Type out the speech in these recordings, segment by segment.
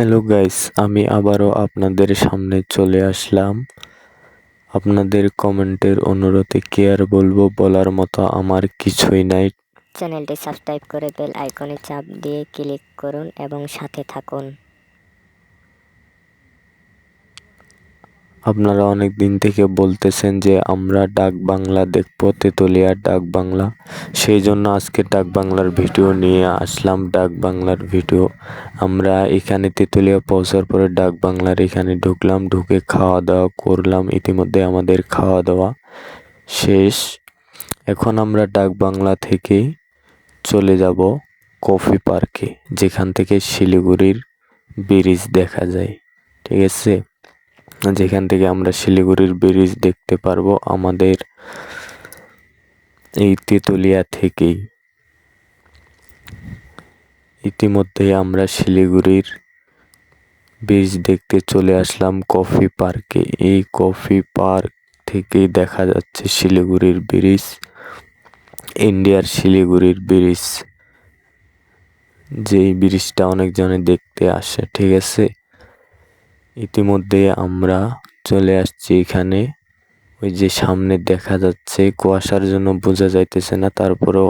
Hello guys আমি আবারও আপনাদের সামনে চলে আসলাম। আপনাদের কমেন্টের অনুরোধে কি আর বলব, বলার মতো আমার কিছুই নাই। চ্যানেলটি সাবস্ক্রাইব করে বেল আইকনে চাপ দিয়ে ক্লিক করুন এবং সাথে থাকুন। আপনারা অনেক দিন থেকে বলতেছেন যে আমরা ডাক বাংলা দেখব, তেতুলিয়ার ডাক বাংলা। সেই জন্য আজকে ডাক বাংলার ভিডিও নিয়ে আসলাম, ডাক বাংলার ভিডিও। আমরা এখানে তেতুলিয়া পৌঁছার পরে ডাক বাংলার এখানে ঢুকলাম, ঢুকে খাওয়া দাওয়া করলাম। ইতিমধ্যে আমাদের খাওয়া দাওয়া শেষ। এখন আমরা ডাক বাংলা থেকে চলে যাব কফি পার্কে, যেখান থেকে শিলিগুড়ির ব্রিজ দেখা যায়। ঠিক আছে? যেখান থেকে আমরা শিলিগুড়ির ব্রিজ দেখতে পারব আমাদের এই তেতুলিয়া থেকেই। ইতিমধ্যে আমরা শিলিগুড়ির ব্রিজ দেখতে চলে আসলাম কফি পার্কে। এই কফি পার্ক থেকেই দেখা যাচ্ছে শিলিগুড়ির ব্রিজ, ইন্ডিয়ার শিলিগুড়ির ব্রিজ। যেই ব্রিজটা অনেকজনে দেখতে আসে, ঠিক আছে? ইতিমধ্যে আমরা চলে আসছি এখানে। ওই যে সামনে দেখা যাচ্ছে, কুয়াশার জন্য বোঝা যাইতেছে না, তারপরেও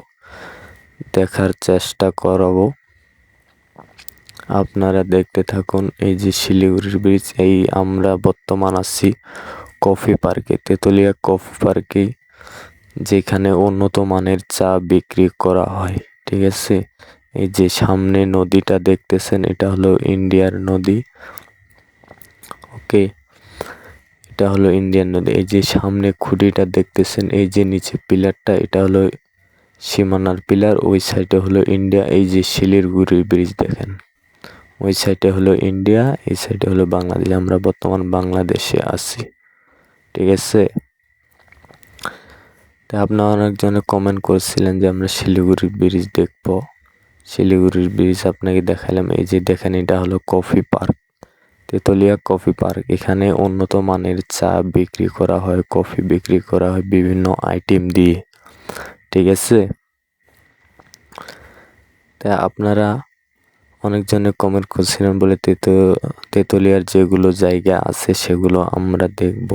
দেখার চেষ্টা করাবো। আপনারা দেখতে থাকুন, এই যে শিলিগুড়ির ব্রিজ এই আমরা বর্তমান আছি কফি পার্কে, তেতুলিয়া কফি পার্কে, যেখানে উন্নত মানের চা বিক্রি করা হয়, ঠিক আছে? এই যে সামনে নদীটা দেখতেছেন, এটা হলো ইন্ডিয়ার নদী। ওকে। এটা হলো ইন্ডিয়ান নদী। এই যে সামনে খুঁটিটা দেখতেছেন, এই যে নিচে পিলারটা, এটা হলো সীমানার পিলার, ওই সাইডে হলো ইন্ডিয়া এই যে শিলিগুড়ি ব্রিজ দেখেন। ওই সাইডে হলো ইন্ডিয়া এই সাইডে হলো বাংলাদেশ। আমরা বর্তমান বাংলাদেশে আছি। ঠিক আছে? তা আপনারা অনেকজনে কমেন্ট করছিলেন যে আমরা শিলিগুড়ির ব্রিজ দেখব। শিলিগুড়ির ব্রিজ আপনাকে দেখালাম। এই যে দেখেন, এটা হলো coffee park Tetulia coffee park. এখানে উন্নত মানের চা বিক্রি করা হয়, কফি বিক্রি করা হয় বিভিন্ন আইটেম দিয়ে। ঠিক আছে? তা আপনারা অনেকজনে কমেন্ট করছিলেন বলে তেতু, তেতুলিয়ার যেগুলো জায়গা আছে সেগুলো আমরা দেখব।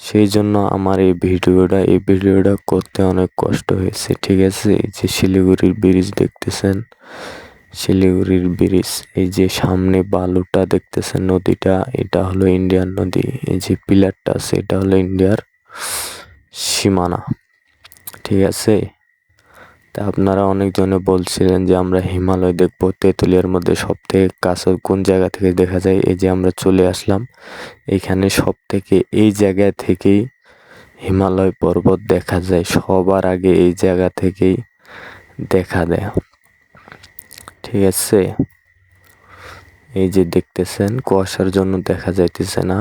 সেই জন্য আমার এই ভিডিওটা এই ভিডিওটা করতে অনেক কষ্ট হয়েছে। ঠিক আছে? এই যে শিলিগুড়ির ব্রিজ দেখতেছেন শিলিগুড়ির ব্রিজ, এই যে সামনে বালুটা দেখতেছেন নদীটা, এটা হলো ইন্ডিয়ান নদী, এই যে পিলারটা আছে, এটা হলো ইন্ডিয়ার সীমানা। ঠিক আছে? তা আপনারা অনেকজনে বলছিলেন যে আমরা হিমালয় দেখব, তেঁতুলিয়ার মধ্যে সব থেকে কাছে কোন জায়গা থেকে দেখা যায়? এই যে আমরা চলে আসলাম, এখানে সব থেকে এই জায়গা থেকেই হিমালয় পর্বত দেখা যায়, সবার আগে এই জায়গা থেকেই দেখা দেয়। ঠিক আছে। এই যে দেখতেছেন কুয়াশার জন্য দেখা যাইতেছে না।